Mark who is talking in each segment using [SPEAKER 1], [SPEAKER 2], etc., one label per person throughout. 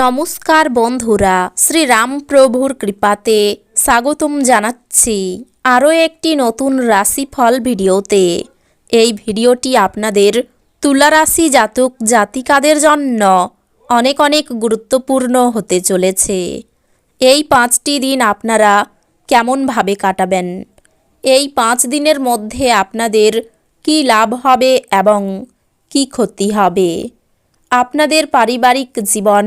[SPEAKER 1] নমস্কার বন্ধুরা, শ্রীরামপ্রভুর কৃপাতে স্বাগতম জানাচ্ছি আরও একটি নতুন রাশিফল ভিডিওতে। এই ভিডিওটি আপনাদের তুলারাশি জাতক জাতিকাদের জন্য অনেক অনেক গুরুত্বপূর্ণ হতে চলেছে। এই পাঁচটি দিন আপনারা কেমনভাবে কাটাবেন? এই পাঁচ দিনের মধ্যে আপনাদের কি লাভ হবে এবং কি ক্ষতি হবে? আপনাদের পারিবারিক জীবন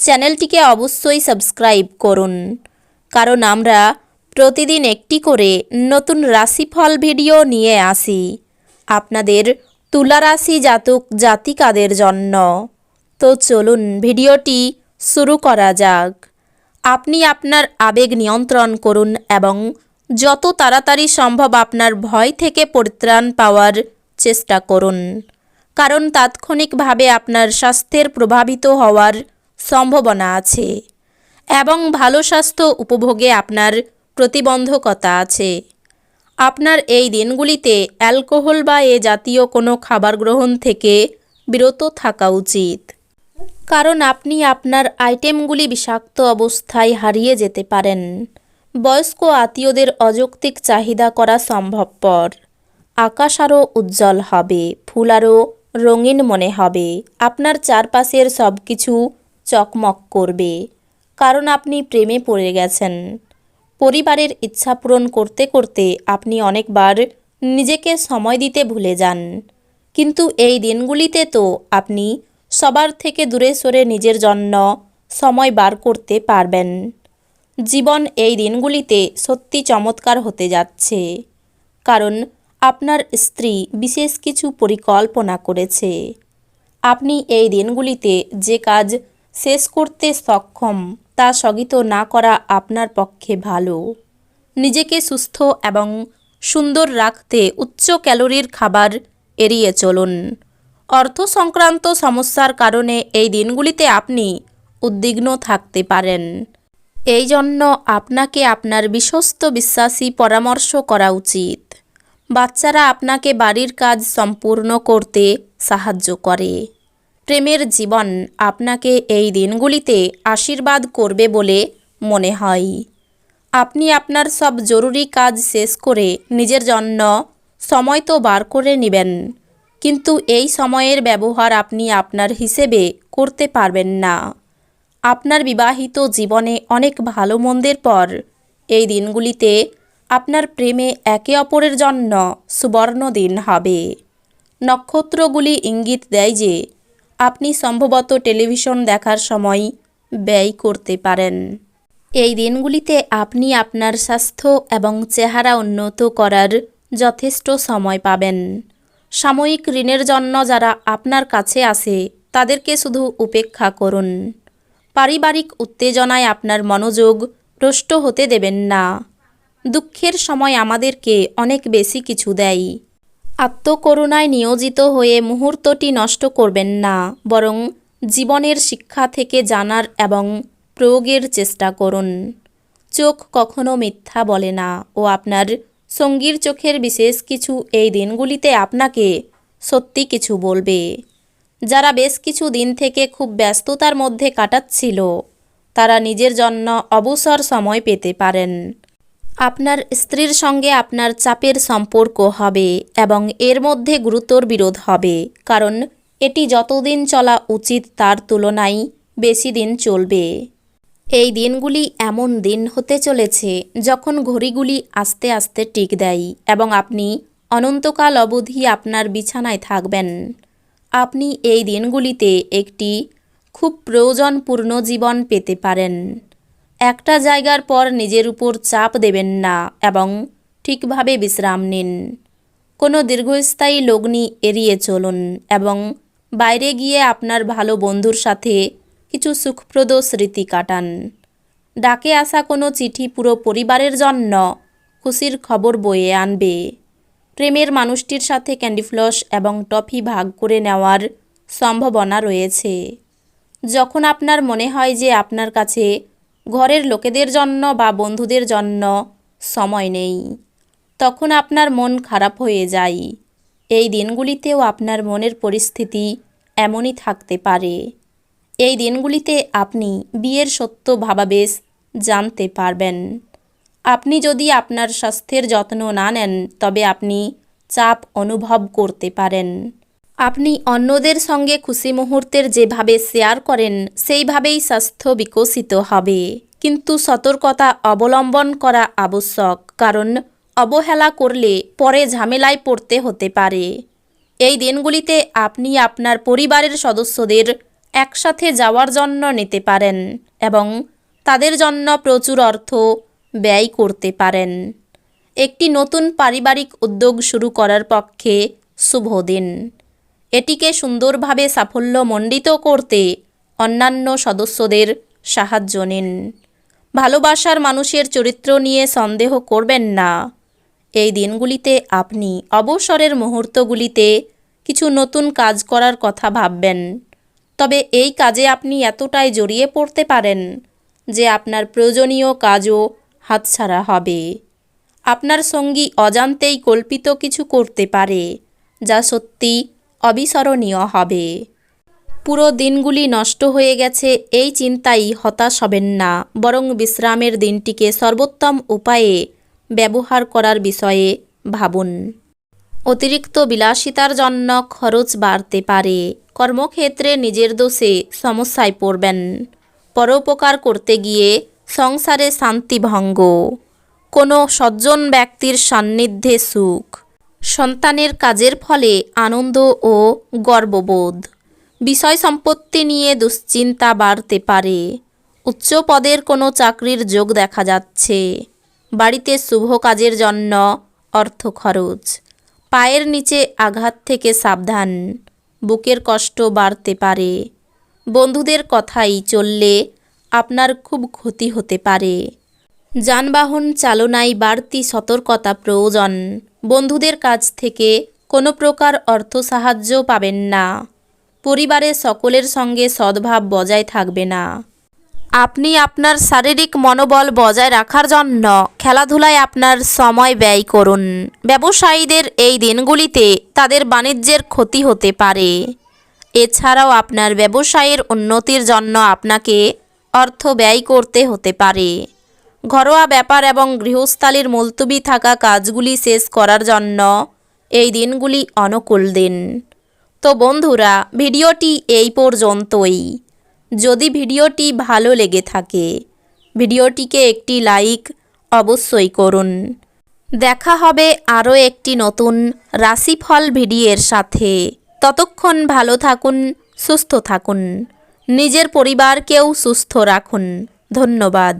[SPEAKER 1] চ্যানেলটিকে অবশ্যই সাবস্ক্রাইব করুন। কারণ আমরা প্রতিদিন একটি করে নতুন রাশিফল ভিডিও নিয়ে আসি। আপনাদের তুলারাশি জাতক জাতিকাদের জন্য। তো চলুন ভিডিওটি শুরু করা যাক। আপনি আপনার আবেগ নিয়ন্ত্রণ করুন এবং যত তাড়াতাড়ি সম্ভব আপনার ভয় থেকে পরিত্রাণ পাওয়ার চেষ্টা করুন। কারণ তাৎক্ষণিকভাবে আপনার স্বাস্থ্যের প্রভাবিত হওয়ার সম্ভাবনা আছে এবং ভালো স্বাস্থ্য উপভোগে আপনার প্রতিবন্ধকতা আছে। আপনার এই দিনগুলিতে অ্যালকোহল বা এ জাতীয় কোনো খাবার গ্রহণ থেকে বিরত থাকা উচিত। কারণ আপনি আপনার আইটেমগুলি বিষাক্ত অবস্থায় হারিয়ে যেতে পারেন। বয়স্ক আত্মীয়দের অযৌক্তিক চাহিদা করা সম্ভবপর। আকাশ আরও উজ্জ্বল হবে, ফুল আরও রঙিন মনে হবে। আপনার চারপাশের সব কিছু চকমক করবে, কারণ আপনি প্রেমে পড়ে গেছেন। পরিবারের ইচ্ছা পূরণ করতে করতে আপনি অনেকবার নিজেকে সময় দিতে ভুলে যান। কিন্তু এই দিনগুলিতে তো আপনি সবার থেকে দূরে সরে নিজের জন্য সময় বার করতে পারবেন। জীবন এই দিনগুলিতে সত্যি চমৎকার হতে যাচ্ছে, কারণ আপনার স্ত্রী বিশেষ কিছু পরিকল্পনা করেছে। আপনি এই দিনগুলিতে যে কাজ শেষ করতে সক্ষম, তা স্থগিত না করা আপনার পক্ষে ভালো। নিজেকে সুস্থ এবং সুন্দর রাখতে উচ্চ ক্যালোরির খাবার এড়িয়ে চলুন। অর্থ সংক্রান্ত সমস্যার কারণে এই দিনগুলিতে আপনি উদ্বিগ্ন থাকতে পারেন। এই জন্য আপনাকে আপনার বিশ্বস্ত বিশ্বাসী পরামর্শ করা উচিত। বাচ্চারা আপনাকে বাড়ির কাজ সম্পূর্ণ করতে সাহায্য করে। প্রেমের জীবন আপনাকে এই দিনগুলিতে আশীর্বাদ করবে বলে মনে হয়। আপনি আপনার সব জরুরি কাজ শেষ করে নিজের জন্য সময় তো বার করে নেবেন, কিন্তু এই সময়ের ব্যবহার আপনি আপনার হিসেবে করতে পারবেন না। আপনার বিবাহিত জীবনে অনেক ভালো মন্দের পর এই দিনগুলিতে আপনার প্রেমে একে অপরের জন্য সুবর্ণ দিন হবে। নক্ষত্রগুলি ইঙ্গিত দেয় যে আপনি সম্ভবত টেলিভিশন দেখার সময় ব্যয় করতে পারেন। এই দিনগুলিতে আপনি আপনার স্বাস্থ্য এবং চেহারা উন্নত করার যথেষ্ট সময় পাবেন। সাময়িক ঋণের জন্য যারা আপনার কাছে আসে তাদেরকে শুধু উপেক্ষা করুন। পারিবারিক উত্তেজনায় আপনার মনোযোগ ভ্রষ্ট হতে দেবেন না। দুঃখের সময় আমাদেরকে অনেক বেশি কিছু দেয়। আত্মকরুণায় নিয়োজিত হয়ে মুহূর্তটি নষ্ট করবেন না, বরং জীবনের শিক্ষা থেকে জানার এবং প্রয়োগের চেষ্টা করুন। চোখ কখনো মিথ্যা বলে না, ও আপনার সঙ্গীর চোখের বিশেষ কিছু এই দিনগুলিতে আপনাকে সত্যি কিছু বলবে। যারা বেশ কিছু দিন থেকে খুব ব্যস্ততার মধ্যে কাটাচ্ছিল, তারা নিজের জন্য অবসর সময় পেতে পারেন। আপনার স্ত্রীর সঙ্গে আপনার চাপের সম্পর্ক হবে এবং এর মধ্যে গুরুতর বিরোধ হবে, কারণ এটি যতদিন চলা উচিত তার তুলনায় বেশি দিন চলবে। এই দিনগুলি এমন দিন হতে চলেছে যখন ঘড়িগুলি আস্তে আস্তে টিক দেয় এবং আপনি অনন্তকাল অবধি আপনার বিছানায় থাকবেন। আপনি এই দিনগুলিতে একটি খুব প্রয়োজনপূর্ণ জীবন পেতে পারেন। একটা জায়গার পর নিজের উপর চাপ দেবেন না এবং ঠিকভাবে বিশ্রাম নিন। কোনো দীর্ঘস্থায়ী লগ্নি এড়িয়ে চলুন এবং বাইরে গিয়ে আপনার ভালো বন্ধুর সাথে কিছু সুখপ্রদ স্মৃতি কাটান। ডাকে আসা কোনো চিঠি পুরো পরিবারের জন্য খুশির খবর বয়ে আনবে। প্রেমের মানুষটির সাথে ক্যান্ডি ফ্লস এবং টফি ভাগ করে নেওয়ার সম্ভাবনা রয়েছে। যখন আপনার মনে হয় যে আপনার কাছে ঘরের লোকেদের জন্য বা বন্ধুদের জন্য সময় নেই। তখন আপনার মন খারাপ হয়ে যায়। এই দিনগুলিতেও আপনার মনের পরিস্থিতি এমনই থাকতে পারে। এই দিনগুলিতে আপনি বিয়ের সত্য ভাবাবেশ জানতে পারবেন। আপনি যদি আপনার স্বাস্থ্যের যত্ন না নেন, তবে আপনি চাপ অনুভব করতে পারেন। আপনি অন্যদের সঙ্গে খুশি মুহূর্তের যেভাবে শেয়ার করেন, সেইভাবেই স্বাস্থ্য বিকশিত হবে। কিন্তু সতর্কতা অবলম্বন করা আবশ্যক, কারণ অবহেলা করলে পরে ঝামেলায় পড়তে হতে পারে। এই দিনগুলিতে আপনি আপনার পরিবারের সদস্যদের একসাথে যাওয়ার জন্য নিতে পারেন এবং তাদের জন্য প্রচুর অর্থ ব্যয় করতে পারেন। একটি নতুন পারিবারিক উদ্যোগ শুরু করার পক্ষে শুভ দিন। এটিকে সুন্দরভাবে সাফল্যমণ্ডিত করতে অন্যান্য সদস্যদের সাহায্য নিন। ভালোবাসার মানুষের চরিত্র নিয়ে সন্দেহ করবেন না। এই দিনগুলিতে আপনি অবসরের মুহূর্তগুলিতে কিছু নতুন কাজ করার কথা ভাববেন। তবে এই কাজে আপনি এতটাই জড়িয়ে পড়তে পারেন যে আপনার প্রয়োজনীয় কাজও হাতছাড়া হবে। আপনার সঙ্গী অজান্তেই কল্পিত কিছু করতে পারে, যা সত্যি অবিস্মরণীয় হবে। পুরো দিনগুলি নষ্ট হয়ে গেছে, এই চিন্তাই হতাশ হবেন না, বরং বিশ্রামের দিনটিকে সর্বোত্তম উপায়ে ব্যবহার করার বিষয়ে ভাবুন। অতিরিক্ত বিলাসিতার জন্য খরচ বাড়তে পারে। কর্মক্ষেত্রে নিজের দোষে সমস্যায় পড়বেন। পরোপকার করতে গিয়ে সংসারে শান্তিভঙ্গ কোনো সজ্জন ব্যক্তির সান্নিধ্যে সুখ। সন্তানের কাজের ফলে আনন্দ ও গর্ববোধ। বিষয় সম্পত্তি নিয়ে দুশ্চিন্তা বাড়তে পারে। উচ্চ পদের কোনো চাকরির যোগ দেখা যাচ্ছে। বাড়িতে শুভ কাজের জন্য অর্থ খরচ। পায়ের নিচে আঘাত থেকে সাবধান। বুকের কষ্ট বাড়তে পারে। বন্ধুদের কথাই চললে আপনার খুব ক্ষতি হতে পারে। যানবাহন চালনায় বাড়তি সতর্কতা প্রয়োজন। বন্ধুদের কাছ থেকে কোনো প্রকার অর্থ সাহায্য পাবেন না। পরিবারের সকলের সঙ্গে সদ্ভাব বজায় থাকবে না। আপনি আপনার শারীরিক মনোবল বজায় রাখার জন্য খেলাধুলায় আপনার সময় ব্যয় করুন। ব্যবসায়ীদের এই দিনগুলিতে তাদের বাণিজ্যের ক্ষতি হতে পারে। এছাড়াও আপনার ব্যবসায়ের উন্নতির জন্য আপনাকে অর্থ ব্যয় করতে হতে পারে। ঘরোয়া ব্যাপার এবং গৃহস্থালির মুলতুবি থাকা কাজগুলি শেষ করার জন্য এই দিনগুলি অনুকূল দিন। তো বন্ধুরা, ভিডিওটি এই পর্যন্তই। যদি ভিডিওটি ভালো লেগে থাকে, ভিডিওটিকে একটি লাইক অবশ্যই করুন। দেখা হবে আরও একটি নতুন রাশিফল ভিডিওর সাথে। ততক্ষণ ভালো থাকুন, সুস্থ থাকুন। নিজের পরিবারকেও সুস্থ রাখুন। ধন্যবাদ।